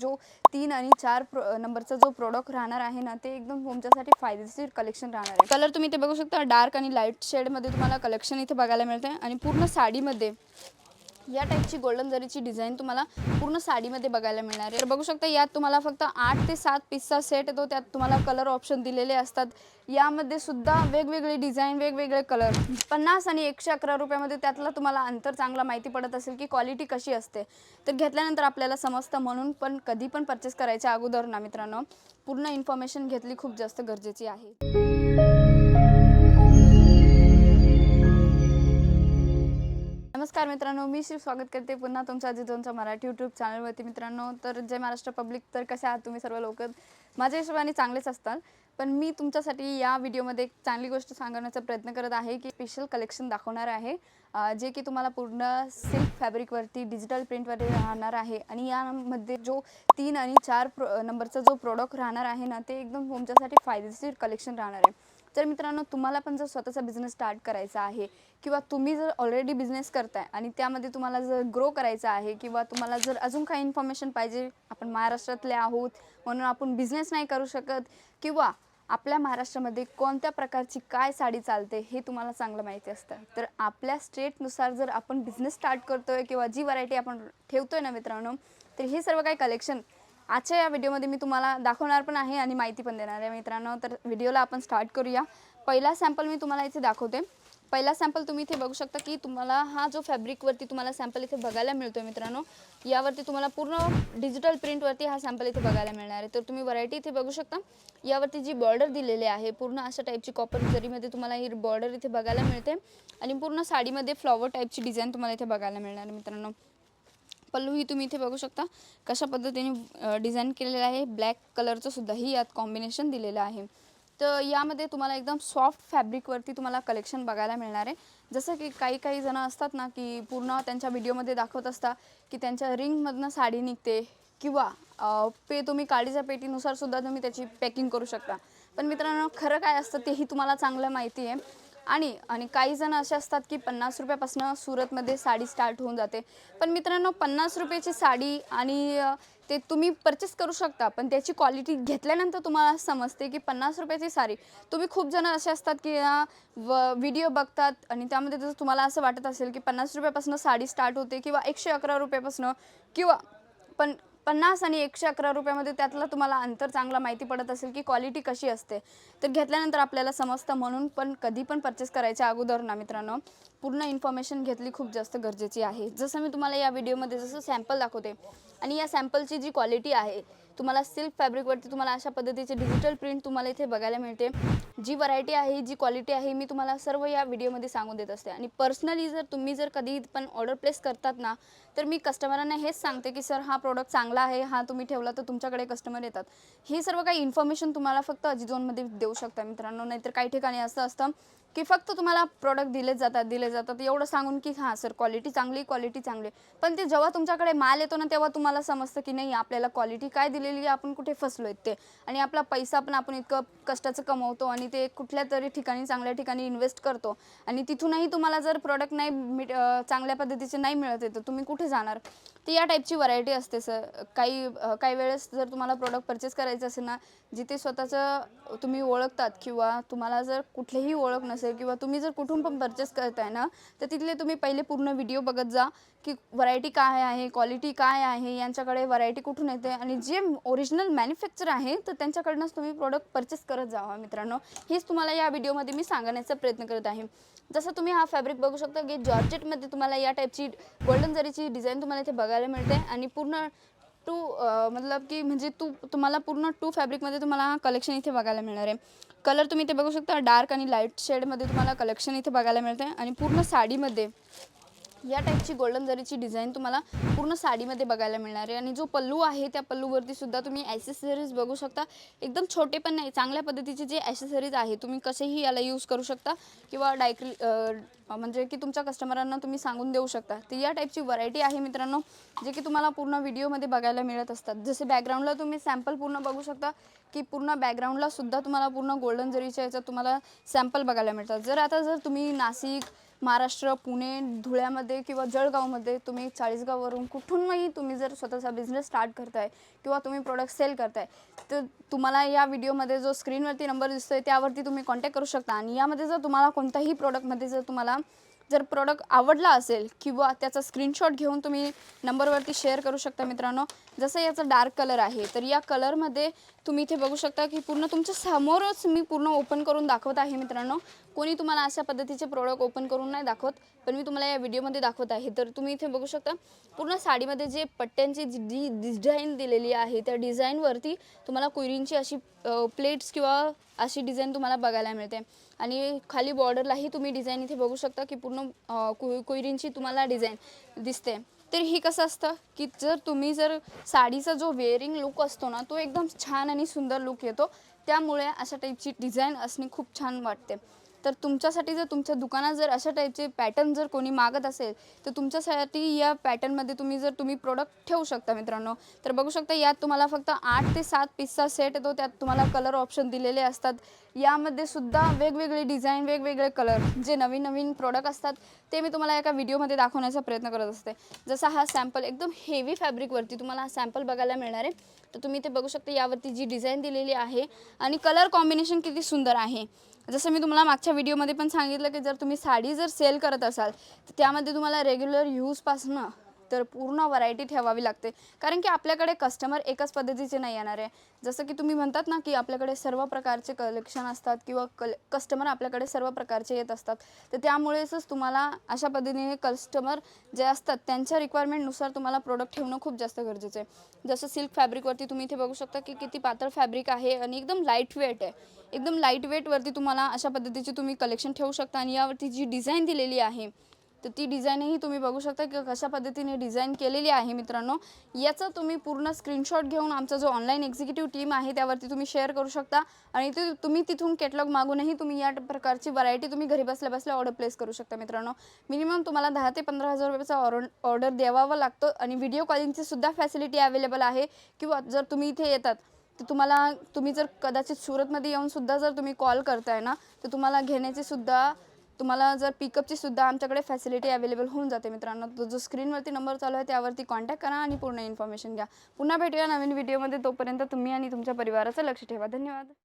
जो तीन आणि चार नंबरचा जो प्रोडक्ट राहणार आहे ना ते एकदम तुमच्यासाठी फायदेशीर कलेक्शन राहणार आहे. कलर तुम्ही ते बघू शकता डार्क आणि लाइट शेडमध्ये तुम्हाला कलेक्शन इथे बघायला मिळते आणि पूर्ण साडीमध्ये या टाईपची गोल्डन जरीची डिझाईन तुम्हाला पूर्ण साडीमध्ये बघायला मिळणार आहे. तर बघू शकता यात तुम्हाला फक्त आठ ते सात पीसचा सेट येतो. त्यात तुम्हाला कलर ऑप्शन दिलेले असतात. यामध्ये सुद्धा वेगवेगळे डिझाईन वेगवेगळे कलर पन्नास आणि एकशे अकरा रुपयामध्ये त्यातला तुम्हाला अंतर चांगला माहिती पडत असेल की क्वालिटी कशी असते. तर घेतल्यानंतर आपल्याला समजतं म्हणून पण कधी पण परचेस करायच्या अगोदर ना मित्रांनो पूर्ण इन्फॉर्मेशन घेतली खूप जास्त गरजेची आहे. नमस्कार मित्रांनो मी शिव स्वागत करते पुन्हा तुमच्या जिजोंच्या मराठी यूट्यूब चॅनलवरती मित्रांनो तर जय महाराष्ट्र पब्लिक तर कसे आहात तुम्ही सर्व लोक? माझ्या हिशोबाने चांगलेच असतात पण मी तुमच्यासाठी या व्हिडिओमध्ये एक चांगली गोष्ट सांगण्याचा प्रयत्न करत आहे की स्पेशल कलेक्शन दाखवणार आहे जे की तुम्हाला पूर्ण सिल्क फॅब्रिकवरती डिजिटल प्रिंटवरती राहणार आहे. आणि यामध्ये जो तीन आणि चार प्रो नंबरचा जो प्रोडक्ट राहणार आहे ना ते एकदम तुमच्यासाठी फायदेशीर कलेक्शन राहणार आहे. तर मित्रांनो तुम्हाला पण जर स्वतःचा बिझनेस स्टार्ट करायचा आहे किंवा तुम्ही जर ऑलरेडी बिझनेस करताय आणि त्यामध्ये तुम्हाला जर ग्रो करायचा आहे किंवा तुम्हाला जर अजून काही इन्फॉर्मेशन पाहिजे आपण महाराष्ट्रातले आहोत म्हणून आपण बिझनेस नाही करू शकत किंवा आपल्या महाराष्ट्रामध्ये कोणत्या प्रकारची काय साडी चालते हे तुम्हाला चांगलं माहिती असतं. तर आपल्या स्टेटनुसार जर आपण बिझनेस स्टार्ट करतोय किंवा जी व्हरायटी आपण ठेवतोय ना मित्रांनो तर हे सर्व काही कलेक्शन आजच्या या व्हिडिओमध्ये मी तुम्हाला दाखवणार पण आहे आणि माहिती पण देणार आहे मित्रांनो. तर व्हिडिओला आपण स्टार्ट करूया. पहिला सॅम्पल मी तुम्हाला इथे दाखवते. पहिला सॅम्पल तुम्ही इथे बघू शकता की तुम्हाला हा जो फॅब्रिकवरती तुम्हाला सॅम्पल इथे बघायला मिळतो मित्रांनो यावरती तुम्हाला पूर्ण डिजिटल प्रिंटवरती हा सॅम्पल इथे बघायला मिळणार आहे. तर तुम्ही व्हरायटी इथे बघू शकता. यावरती जी बॉर्डर दिलेली आहे पूर्ण अशा टाईपची कॉपर जरीमध्ये तुम्हाला ही बॉर्डर इथे बघायला मिळते. आणि पूर्ण साडीमध्ये फ्लॉवर टाईपची डिझाईन तुम्हाला इथे बघायला मिळणार आहे मित्रांनो. पल्लूही तुम्ही इथे बघू शकता. कशा पद्धतीने डिझाईन केलेलं आहे. ब्लॅक कलरचं सुद्धाही यात कॉम्बिनेशन दिलेलं आहे. तर यामध्ये तुम्हाला एकदम सॉफ्ट फॅब्रिकवरती तुम्हाला कलेक्शन बघायला मिळणार आहे. जसं की काही काही जणं असतात ना की पूर्ण त्यांच्या व्हिडिओमध्ये दाखवत असता की त्यांच्या रिंगमधनं साडी निघते किंवा पे तुम्ही काडीच्या पेटीनुसार सुद्धा तुम्ही त्याची पॅकिंग करू शकता. पण मित्रांनो खरं काय असतं तेही तुम्हाला चांगलं माहिती आहे. आणि आणि काही जण असे असतात की पन्नास रुपयापासून सुरतमध्ये साडी स्टार्ट होऊन जाते. पण मित्रांनो पन्नास रुपयाची साडी आणि ते तुम्ही परचेस करू शकता पण त्याची क्वालिटी घेतल्यानंतर तुम्हाला समजते की पन्नास रुपयाची साडी. तुम्ही खूप जण असे असतात की व व्हिडिओ बघतात आणि त्यामध्ये जर तुम्हाला असं वाटत असेल की पन्नास रुपयापासून साडी स्टार्ट होते किंवा एकशे अकरा रुपयापासून किंवा पण पन्नास आणि एकशे अकरा रुपयामध्ये त्यातला तुम्हाला अंतर चांगला माहिती पडत असेल की क्वालिटी कशी असते. तर घेतल्यानंतर आपल्याला समजतं म्हणून पण कधी पण परचेस करायच्या अगोदर ना मित्रांनो पूर्ण इन्फॉर्मेशन घेतली खूप जास्त गरजेची आहे. जसं मी तुम्हाला या व्हिडिओमध्ये जसं सॅम्पल दाखवते आणि या सॅम्पलची जी क्वालिटी आहे तुम्हाला सिल्क फॅब्रिकवरती तुम्हाला अशा पद्धतीचे डिजिटल प्रिंट तुम्हाला इथे बघायला मिळते. जी व्हरायटी आहे जी क्वालिटी आहे मी तुम्हाला सर्व या व्हिडिओमध्ये सांगून देत असते. आणि पर्सनली जर तुम्ही जर कधी पण ऑर्डर प्लेस करतात ना तर मी कस्टमरांना हेच सांगते की सर हा प्रोडक्ट चांगला आहे हा तुम्ही ठेवला तर तुमच्याकडे कस्टमर येतात. हे सर्व काही इन्फॉर्मेशन तुम्हाला फक्त अजिझोनमध्ये देऊ शकता मित्रांनो. नाहीतर काही ठिकाणी असं असतं की फक्त तुम्हाला प्रोडक्ट दिले जातात दिले जातात. एवढं सांगून की हां सर क्वालिटी चांगली क्वालिटी चांगली. पण ते जेव्हा तुमच्याकडे माल येतो ना तेव्हा तुम्हाला समजतं की नाही आपल्याला क्वालिटी काय दिलेली आहे आपण कुठे फसलो आहेत ते. आणि आपला पैसा पण आपण इतकं कष्टाचं कमवतो आणि ते कुठल्या तरी ठिकाणी चांगल्या ठिकाणी इन्व्हेस्ट करतो. आणि तिथूनही तुम्हाला जर प्रोडक्ट नाही चांगल्या पद्धतीचे नाही मिळत आहे तर तुम्ही कुठे जाणार? तर या टाईपची व्हरायटी असते सर काही काही वेळेस जर तुम्हाला प्रोडक्ट परचेस करायचं असेल ना जिथे स्वतःचं तुम्ही ओळखतात किंवा तुम्हाला जर कुठलीही ओळख नसेल किंवा तुम्ही जर कुठून पण परचेस करताय ना तर तिथले तुम्ही पहिले पूर्ण व्हिडिओ बघत जा की व्हरायटी काय आहे क्वालिटी काय आहे यांच्याकडे व्हरायटी कुठून येते आणि जे ओरिजिनल मॅन्युफॅक्चर आहे तर त्यांच्याकडनंच तुम्ही प्रोडक्ट परचेस करत जावा मित्रांनो. हेच तुम्हाला या व्हिडिओमध्ये मी सांगण्याचा प्रयत्न करत आहे. जसं तुम्ही हा फॅब्रिक बघू शकता की जॉर्जेटमध्ये तुम्हाला या टाईपची गोल्डन जरीची डिझाईन तुम्हाला इथे बघायला मिळते. आणि पूर्ण टू मतलब की म्हणजे तू तुम्हाला पूर्ण टू फॅब्रिकमध्ये तुम्हाला हा कलेक्शन इथे बघायला मिळणार आहे. कलर तुम्ही इथे बघू शकता डार्क आणि लाइट शेडमध्ये तुम्हाला कलेक्शन इथे बघायला मिळते. आणि पूर्ण साडीमध्ये या टाईपची गोल्डन जरीची डिझाईन तुम्हाला पूर्ण साडीमध्ये बघायला मिळणार आहे. आणि जो पल्लू आहे त्या पल्लूवरती सुद्धा तुम्ही ॲसेसरीज बघू शकता. एकदम छोटे पण नाही चांगल्या पद्धतीचे जे ॲसेसरीज आहे तुम्ही कसेही याला यूज करू शकता. किंवा डायक्री म्हणजे की तुमच्या कस्टमरांना तुम्ही सांगून देऊ शकता. तर या टाईपची व्हरायटी आहे मित्रांनो जे की तुम्हाला पूर्ण व्हिडिओमध्ये बघायला मिळत असतात. जसे बॅकग्राऊंडला तुम्ही सॅम्पल पूर्ण बघू शकता की पूर्ण बॅकग्राऊंडला सुद्धा तुम्हाला पूर्ण गोल्डन जरीच्या याच्यात तुम्हाला सॅम्पल बघायला मिळतात. जर आता जर तुम्ही नाशिक महाराष्ट्र पुणे धुळ्यामध्ये किंवा जळगावमध्ये तुम्ही चाळीसगाववरून कुठूनही तुम्ही जर स्वतःचा बिझनेस स्टार्ट करताय किंवा तुम्ही प्रोडक्ट सेल करताय तर तुम्हाला या व्हिडिओमध्ये जो स्क्रीनवरती नंबर दिसतोय त्यावरती तुम्ही कॉन्टॅक्ट करू शकता. आणि यामध्ये जर तुम्हाला कोणत्याही प्रोडक्टमध्ये जर तुम्हाला जर प्रोडक्ट आवडला असेल किंवा त्याचा स्क्रीनशॉट घेऊन तुम्ही नंबरवरती शेअर करू शकता मित्रांनो जसं याचा डार्क कलर आहे तर या कलरमध्ये तुम्ही इथे बघू शकता की पूर्ण तुमच्या समोरच मी पूर्ण ओपन करून दाखवत आहे मित्रांनो. कोणी तुम्हाला अशा पद्धतीचे प्रोडक्ट ओपन करून नाही दाखवत पण मी तुम्हाला या व्हिडिओमध्ये दाखवत आहे. तर तुम्ही इथे बघू शकता पूर्ण साडीमध्ये जे पट्ट्यांची जी डिझाईन दिलेली आहे त्या डिझाईनवरती तुम्हाला कुयरींची अशी प्लेट्स किंवा अशी डिझाईन तुम्हाला बघायला मिळते. आणि खाली बॉर्डरलाही तुम्ही डिझाईन इथे बघू शकता की पूर्ण अ, कुय तुम्हाला डिझाईन दिसते. तर ही कसं असतं की जर तुम्ही जर साडीचा जो वेअरिंग लुक असतो ना तो एकदम छान आणि सुंदर लुक येतो. त्यामुळे अशा टाईपची डिझाईन असणे खूप छान वाटते. तर तुमच्यासाठी जर तुमच्या दुकानात जर अशा टाईपचे पॅटर्न जर कोणी मागत असेल तर तुमच्यासाठी या पॅटर्नमध्ये तुम्ही जर तुम्ही प्रोडक्ट ठेवू शकता मित्रांनो. तर बघू शकता यात तुम्हाला फक्त आठ ते सात पीसचा सेट येतो. त्यात तुम्हाला कलर ऑप्शन दिलेले असतात. यामध्ये सुद्धा वेगवेगळे डिझाईन वेगवेगळे कलर जे नवीन नवीन प्रोडक्ट असतात ते मी तुम्हाला एका व्हिडिओमध्ये दाखवण्याचा प्रयत्न करत असते. जसा हा सॅम्पल एकदम हेवी फॅब्रिकवरती तुम्हाला हा सॅम्पल बघायला मिळणार आहे तर तुम्ही ते बघू शकता यावरती जी डिझाईन दिलेली आहे आणि कलर कॉम्बिनेशन किती सुंदर आहे. जसं मी तुम्हाला मागच्या व्हिडिओमध्ये पण सांगितलं की जर तुम्ही साडी जर सेल करत असाल तर त्यामध्ये तुम्हाला रेग्युलर यूजपासनं तर पूर्ण व्हरायटी ठेवावी लागते. कारण की आपल्याकडे कस्टमर एकाच पद्धतीचे नाही येणार आहे. जसं की तुम्ही म्हणतात ना की आपल्याकडे सर्व प्रकारचे कलेक्शन असतात किंवा कल कस्टमर आपल्याकडे सर्व प्रकारचे येत असतात. तर त्यामुळेच तुम्हाला अशा पद्धतीने कस्टमर जे असतात त्यांच्या रिक्वायरमेंटनुसार तुम्हाला प्रोडक्ट ठेवणं खूप जास्त गरजेचं आहे. जसं सिल्क फॅब्रिकवरती तुम्ही इथे बघू शकता की किती पातळ फॅब्रिक आहे आणि एकदम लाइट वेट आहे. एकदम लाइट वेटवरती तुम्हाला अशा पद्धतीचे तुम्ही कलेक्शन ठेवू शकता आणि यावरती जी डिझाईन दिलेली आहे तर ती डिझाईनही तुम्ही बघू शकता की कशा पद्धतीने डिझाईन केलेली आहे मित्रांनो. याचा तुम्ही पूर्ण स्क्रीनशॉट घेऊन आमचा जो ऑनलाईन एक्झिक्युटिव्ह टीम आहे त्यावरती तुम्ही शेअर करू शकता. आणि ते तुम्ही तिथून कॅटलॉग मागूनही तुम्ही या प्रकारची व्हरायटी तुम्ही घरी बसल्या बसल्या ऑर्डर प्लेस करू शकता मित्रांनो. मिनिमम तुम्हाला दहा ते पंधरा हजार रुपयाचा ऑर्डर ऑर्डर द्यावा लागतो आणि व्हिडिओ कॉलिंगची सुद्धा फॅसिलिटी अवेलेबल आहे. किंवा जर तुम्ही इथे येतात तर तुम्हाला तुम्ही जर कदाचित सुरतमध्ये येऊन सुद्धा जर तुम्ही कॉल करताय ना तर तुम्हाला घेण्याची सुद्धा तुम्हाला जर पिकअपची सुद्धा आमच्याकडे फॅसिलिटी अवेलेबल होऊन जाते मित्रांनो तो जो स्क्रीनवरती नंबर चालू आहे त्यावरती कॉन्टॅक्ट करा आणि पूर्ण इन्फॉर्मेशन घ्या. पुन्हा भेटूया नवीन व्हिडिओमध्ये तोपर्यंत तुम्ही आणि तुमच्या परिवाराचं लक्ष ठेवा. धन्यवाद.